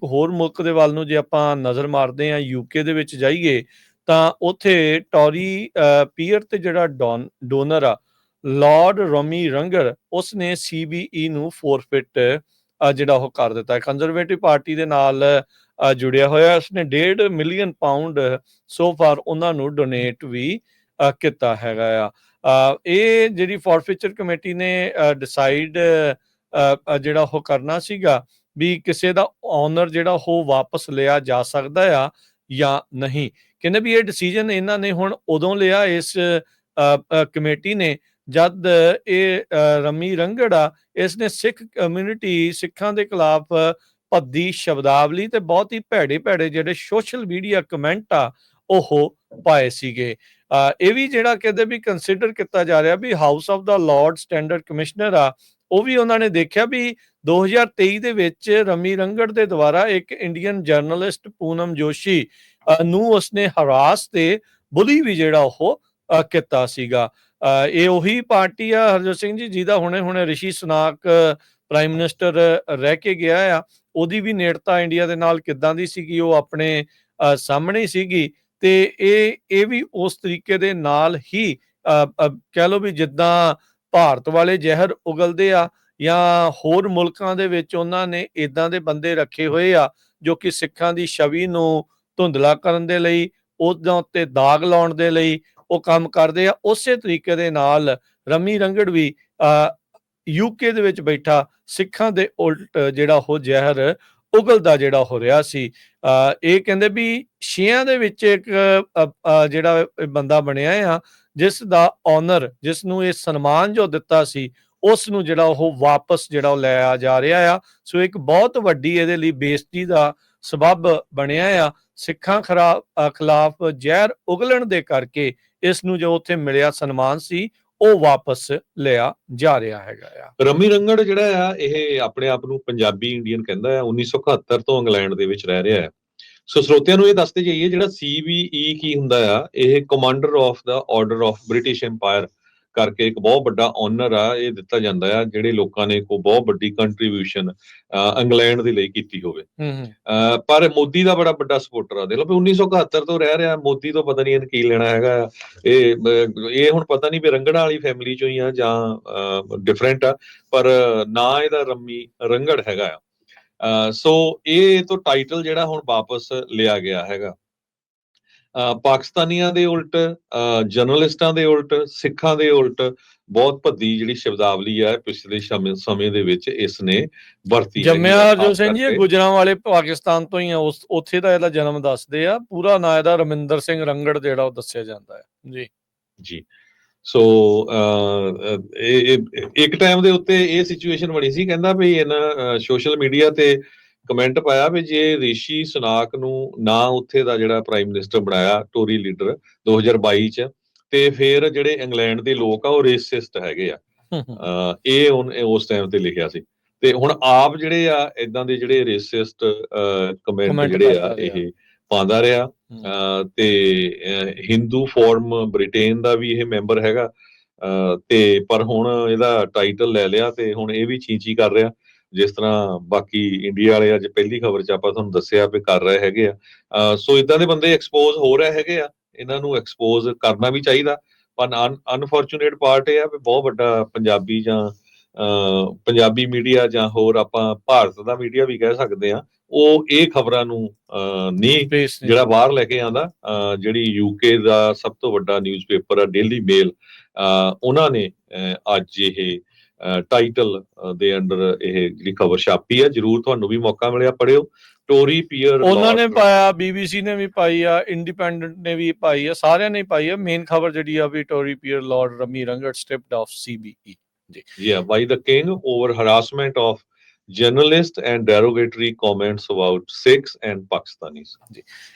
ਇੱਕ ਹੋਰ ਮੁਲਕ ਦੇ ਵੱਲ ਨੂੰ ਜੇ ਆਪਾਂ ਨਜ਼ਰ ਮਾਰਦੇ ਹਾਂ ਯੂਕੇ ਦੇ ਵਿੱਚ ਜਾਈਏ, ਤਾਂ ਉੱਥੇ ਟੌਰੀ ਪੀਅਰ ਤੇ ਜਿਹੜਾ ਡੋਨ, ਡੋਨਰ ਆ ਲਾਰਡ ਰੋਮੀ ਰੰਗਰ ਉਸਨੇ ਸੀਬੀਈ ਨੂੰ ਫੋਰਫਿਟ ਜਿਹੜਾ ਉਹ ਕਰ ਦਿੱਤਾ। ਹੈ ਕੰਜ਼ਰਵੇਟਿਵ ਪਾਰਟੀ ਦੇ ਨਾਲ ਜੁੜਿਆ ਹੋਇਆ ਉਸਨੇ 1.5 ਮਿਲੀਅਨ ਪਾਉਂਡ ਸੋ ਫਾਰ ਉਹਨਾਂ ਨੂੰ ਡੋਨੇਟ ਵੀ ਕੀਤਾ ਹੈਗਾ ਆ। ਇਹ ਜਿਹੜੀ ਫੋਰਫਿਚਰ ਕਮੇਟੀ ਨੇ ਡਿਸਾਈਡ ਜਿਹੜਾ ਉਹ ਕਰਨਾ ਸੀਗਾ ਵੀ ਕਿਸੇ ਦਾ ਓਨਰ ਜਿਹੜਾ ਉਹ ਵਾਪਸ ਲਿਆ ਜਾ ਸਕਦਾ ਆ ਜਾਂ ਨਹੀਂ। ਕਹਿੰਦੇ ਵੀ ਇਹ ਡਿਸੀਜਨ ਇਹਨਾਂ ਨੇ ਹੁਣ ਉਦੋਂ ਲਿਆ ਇਸ ਕਮੇਟੀ ਨੇ ਜਦ ਇਹ ਰਮੀ ਰੰਗੜ ਆ ਇਸ ਨੇ ਸਿੱਖ ਕਮਿਊਨਿਟੀ ਸਿੱਖਾਂ ਦੇ ਖਿਲਾਫ ਭੱਦੀ ਸ਼ਬਦਾਵਲੀ ਤੇ ਬਹੁਤ ਹੀ ਭੈੜੇ ਭੈੜੇ ਜਿਹੜੇ ਸੋਸ਼ਲ ਮੀਡੀਆ ਕਮੈਂਟ ਆ ਉਹ ਪਾਏ ਸੀਗੇ। ਅ, ਇਹ ਵੀ ਜਿਹੜਾ ਕਹਿੰਦੇ ਵੀ ਕੰਸੀਡਰ ਕੀਤਾ ਜਾ ਰਿਹਾ ਵੀ ਹਾਊਸ ਆਫ ਦਾ ਲਾਰਡ ਸਟੈਂਡਰਡ ਕਮਿਸ਼ਨਰ ਆ ਉਹ ਵੀ ਉਹਨਾਂ ਨੇ ਦੇਖਿਆ ਵੀ 2023 ਦੇ ਵਿੱਚ ਰਮੀ ਰੰਗੜ ਦੇ ਦੁਆਰਾ ਇੱਕ ਇੰਡੀਅਨ ਜਰਨਲਿਸਟ ਪੂਨਮ ਜੋਸ਼ੀ ਨੂੰ ਉਸਨੇ ਹਰਾਸ ਤੇ ਬੁਲੀ ਵੀ ਜਿਹੜਾ ਉਹ ਕੀਤਾ ਸੀਗਾ। ਇਹ ਉਹੀ ਪਾਰਟੀ ਆ ਹਰਜੋਤ ਸਿੰਘ ਜੀ ਜਿਹਦਾ ਹੁਣੇ ਹੁਣੇ ਰਿਸ਼ੀ ਸੁਨਾਕ ਪ੍ਰਾਈਮ ਮਿਨਿਸਟਰ ਰਹਿ ਕੇ ਗਿਆ ਆ। ਉਹਦੀ ਵੀ ਨੇੜਤਾ ਇੰਡੀਆ ਦੇ ਨਾਲ ਕਿੱਦਾਂ ਦੀ ਸੀਗੀ ਉਹ ਆਪਣੇ ਅ, ਸਾਹਮਣੇ ਸੀਗੀ। ਤੇ ਇਹ ਇਹ ਵੀ ਉਸ ਤਰੀਕੇ ਦੇ ਨਾਲ ਹੀ ਅ, ਕਹਿ ਲਓ ਵੀ ਜਿੱਦਾਂ ਭਾਰਤ ਵਾਲੇ ਜ਼ਹਿਰ ਉਗਲਦੇ ਆ ਜਾਂ ਹੋਰ ਮੁਲਕਾਂ ਦੇ ਵਿੱਚ ਉਹਨਾਂ ਨੇ ਇਦਾਂ ਦੇ ਬੰਦੇ ਰੱਖੇ ਹੋਏ ਆ ਜੋ ਕਿ ਸਿੱਖਾਂ ਦੀ ਛਵੀ ਨੂੰ ਧੁੰਦਲਾ ਕਰਨ ਦੇ ਲਈ, ਉਹਦਾਂ ਉੱਤੇ ਦਾਗ ਲਾਉਣ ਦੇ ਲਈ ਉਹ ਕੰਮ ਕਰਦੇ ਆ। ਉਸੇ ਤਰੀਕੇ ਦੇ ਨਾਲ ਰਮੀ ਰੰਗੜ ਵੀ ਯੂਕੇ ਦੇ ਵਿੱਚ ਬੈਠਾ। ਸਿੱਖਾਂ ਦੇ ਉਲਟ ਜਿਹੜਾ ਉਹ ਜ਼ਹਿਰ ਉਗਲਦਾ ਜਿਹੜਾ ਹੋ ਰਿਹਾ ਸੀ। ਇਹ ਕਹਿੰਦੇ ਵੀ ਸ਼ੀਆਂ ਦੇ ਵਿੱਚ ਇੱਕ ਜਿਹੜਾ ਬੰਦਾ ਬਣਿਆ ਆ, ਜਿਸ ਦਾ ਓਨਰ ਜਿਸ ਨੂੰ ਇਹ ਸਨਮਾਨ ਜੋ ਦਿੱਤਾ ਸੀ, ਉਸ ਨੂੰ ਜਿਹੜਾ ਉਹ ਵਾਪਸ ਜਿਹੜਾ ਉਹ ਲਿਆ ਜਾ ਰਿਹਾ ਆ। ਸੋ ਇੱਕ ਬਹੁਤ ਵੱਡੀ ਇਹਦੇ ਲਈ ਬੇਇੱਜ਼ਤੀ ਦਾ ਸਬਬ ਬਣਿਆ ਆ। ਸਿੱਖਾਂ ਖਰਾ- ਖਿਲਾਫ ਜ਼ਹਿਰ ਉਗਲਣ ਦੇ ਕਰਕੇ ਇਸ ਨੂੰ ਜੋ ਉੱਥੇ ਮਿਲਿਆ ਸਨਮਾਨ ਸੀ ਉਹ ਵਾਪਸ ਲਿਆ ਜਾ ਰਿਹਾ ਹੈਗਾ ਆ। ਰਮੀ ਰੰਗੜ ਜਿਹੜਾ ਆ, ਇਹ ਆਪਣੇ ਆਪ ਨੂੰ ਪੰਜਾਬੀ ਇੰਡੀਅਨ ਕਹਿੰਦਾ ਆ 1971 ਤੋਂ ਇੰਗਲੈਂਡ ਦੇ ਵਿੱਚ ਰਹਿ ਰਿਹਾ ਹੈ ਸੋ ਸਰੋਤਿਆਂ ਨੂੰ ਇਹ ਦੱਸਦੇ ਜਾਈਏ ਜਿਹੜਾ ਸੀਬੀਈ ਕੀ ਹੁੰਦਾ ਆ, ਇਹ ਕਮਾਂਡਰ ਆਫ ਦਾ ਆਰਡਰ ਆਫ ਬ੍ਰਿਟਿਸ਼ ਐਮਪਾਇਰ ਕਰਕੇ ਇੱਕ ਬਹੁਤ ਵੱਡਾ ਆਨਰ ਆ ਇਹ ਦਿੱਤਾ ਜਾਂਦਾ ਆ ਜਿਹੜੇ ਲੋਕਾਂ ਨੇ ਕੋ ਬਹੁਤ ਵੱਡੀ ਕੰਟਰੀਬਿਊਸ਼ਨ ਇੰਗਲੈਂਡ ਦੇ ਲਈ ਕੀਤੀ ਹੋਵੇ। ਪਰ ਮੋਦੀ ਦਾ ਬੜਾ ਵੱਡਾ ਸਪੋਰਟਰ ਆ। ਦੇਖ ਲਓ ਵੀ 1971 ਤੋਂ ਰਹਿ ਰਿਹਾ ਮੋਦੀ ਤੋਂ ਪਤਾ ਨਹੀਂ ਇਹਨ ਕੀ ਲੈਣਾ ਹੈਗਾ। ਇਹ ਇਹ ਹੁਣ ਪਤਾ ਨਹੀਂ ਵੀ ਰੰਗੜਾ ਵਾਲੀ ਫੈਮਿਲੀ ਚੋਂ ਹੀ ਆ ਜਾਂ ਡਿਫਰੈਂਟ ਆ ਪਰ ਨਾ ਇਹਦਾ ਰੰਮੀ ਰੰਗੜ ਹੈਗਾ ਆ। ਸੋ ਇਹ ਤੋਂ ਟਾਈਟਲ ਜਿਹੜਾ ਹੁਣ ਵਾਪਸ ਲਿਆ ਗਿਆ ਹੈਗਾ। ਪਾਕਿਸਤਾਨੀਆਂ ਦੇ ਉਲਟ ਜਰਨਲਿਸਟਾਂ ਦੇ ਉਲਟ ਸਿੱਖਾਂ ਦੇ ਉਲਟ ਬਹੁਤ ਭੱਦੀ ਜਿਹੜੀ ਸ਼ਬਦਾਵਲੀ ਆ ਪਿਛਲੇ ਸਮੇਂ ਦੇ ਵਿੱਚ ਇਸ ਨੇ ਵਰਤੀ ਜੰਮਿਆ ਹਰਜੋਤ ਸਿੰਘ ਜੀ। ਗੁਜਰਾਂ ਵਾਲੇ ਪਾਕਿਸਤਾਨ ਤੋਂ ਹੀ ਆ ਉਸ ਉੱਥੇ ਦਾ ਇਹਦਾ ਜਨਮ ਦੱਸਦੇ ਆ। ਪੂਰਾ ਨਾਂ ਇਹਦਾ ਰਮਿੰਦਰ ਸਿੰਘ ਰੰਗੜ ਜਿਹੜਾ ਉਹ ਦੱਸਿਆ ਜਾਂਦਾ ਹੈ। ਜੀ। ਜੀ। ਸੋ ਇਹ- ਇੱਕ ਟਾਈਮ ਦੇ ਉੱਤੇ ਇਹ ਸਿਚੁਏਸ਼ਨ ਬਣੀ ਸੀ ਕਹਿੰਦਾ ਵੀ ਇਹਨਾਂ ਸੋਸ਼ਲ ਮੀਡੀਆ ਤੇ ਕਮੈਂਟ ਪਾਇਆ ਵੀ ਜੇ ਰਿਸ਼ੀ ਸੁਨਾਕ ਨੂੰ ਨਾ ਉੱਥੇ ਦਾ ਜਿਹੜਾ ਪ੍ਰਾਈਮ ਮਿਨਿਸਟਰ ਬਣਾਇਆ ਟੋਰੀ ਲੀਡਰ 2022 ਚ ਤੇ ਫਿਰ ਜਿਹੜੇ ਇੰਗਲੈਂਡ ਦੇ ਲੋਕ ਆ ਉਹ ਰੇਸਿਸਟ ਹੈਗੇ ਆ। ਇਹ ਉਸ ਟਾਈਮ ਤੇ ਲਿਖਿਆ ਸੀ। ਤੇ ਹੁਣ ਆਪ ਜਿਹੜੇ ਆ ਇਦਾਂ ਦੇ ਜਿਹੜੇ ਰੇਸਿਸਟ ਕਮੈਂਟ ਜਿਹੜੇ ਆ। ਇਹ ਪਾਉਂਦਾ ਰਿਹਾ। ਤੇ ਹਿੰਦੂ ਫੋਰਮ ਬ੍ਰਿਟੇਨ ਦਾ ਵੀ ਇਹ ਮੈਂਬਰ ਹੈਗਾ। ਤੇ ਪਰ ਹੁਣ ਇਹਦਾ ਟਾਈਟਲ ਲੈ ਲਿਆ ਤੇ ਹੁਣ ਇਹ ਵੀ ਚੀਚੀ ਕਰ ਰਿਹਾ। ਜਿਸ ਤਰ੍ਹਾਂ ਬਾਕੀ ਇੰਡੀਆ ਵਾਲੇ ਅੱਜ ਪਹਿਲੀ ਖਬਰ ਚ ਆਪਾਂ ਤੁਹਾਨੂੰ ਦੱਸਿਆ ਵੀ ਕਰ ਰਹੇ ਹੈਗੇ ਆ। ਸੋ ਇਦਾਂ ਦੇ ਬੰਦੇ ਐਕਸਪੋਜ਼ ਹੋ ਰਹੇ ਹੈਗੇ ਆ। ਇਹਨਾਂ ਨੂੰ ਐਕਸਪੋਜ਼ ਕਰਨਾ ਵੀ ਚਾਹੀਦਾ। ਪਰ ਅਨਫੋਰਚੂਨੇਟ ਪਾਰਟ ਇਹ ਆ ਵੀ ਬਹੁਤ ਵੱਡਾ ਪੰਜਾਬੀ ਜਾਂ ਪੰਜਾਬੀ ਮੀਡੀਆ ਜਾਂ ਹੋਰ ਆਪਾਂ ਭਾਰਤ ਦਾ ਮੀਡੀਆ ਵੀ ਕਹਿ ਸਕਦੇ ਆ। ਉਹ ਇਹ ਖਬਰਾਂ ਨੂੰ ਨਹੀਂ। ਜਿਹੜਾ ਬਾਹਰ ਲੈ ਕੇ ਆਂਦਾ ਜਿਹੜੀ ਯੂਕੇ ਦਾ ਸਭ ਤੋਂ ਵੱਡਾ ਨਿਊਜ਼ਪੇਪਰ ਆ ਡੇਲੀ ਮੇਲ ਉਹਨਾਂ ਨੇ ਅੱਜ ਇਹ ਟਾਈਟਲ ਦੇ ਅੰਡਰ ਇਹ ਜਿਹੜੀ ਖਬਰ ਛਾਪੀ ਆ ਜਰੂਰ ਤੁਹਾਨੂੰ ਵੀ ਮੌਕਾ ਮਿਲਿਆ ਪੜਿਓ ਟੋਰੀ ਪੀਅਰ ਉਹਨਾਂ ਨੇ ਪਾਇਆ ਬੀਬੀਸੀ ਨੇ ਵੀ ਪਾਈ ਆ ਇੰਡੀਪੈਂਡੈਂਟ ਨੇ ਵੀ ਪਾਈ ਆ ਸਾਰਿਆਂ ਨੇ ਪਾਈ ਆ। ਮੇਨ ਖਬਰ ਜਿਹੜੀ ਆ ਵੀ Tory peer lord Rami Ranger stepped off CBE yeah by the king over harassment of journalists and derogatory comments about Sikhs and Pakistanis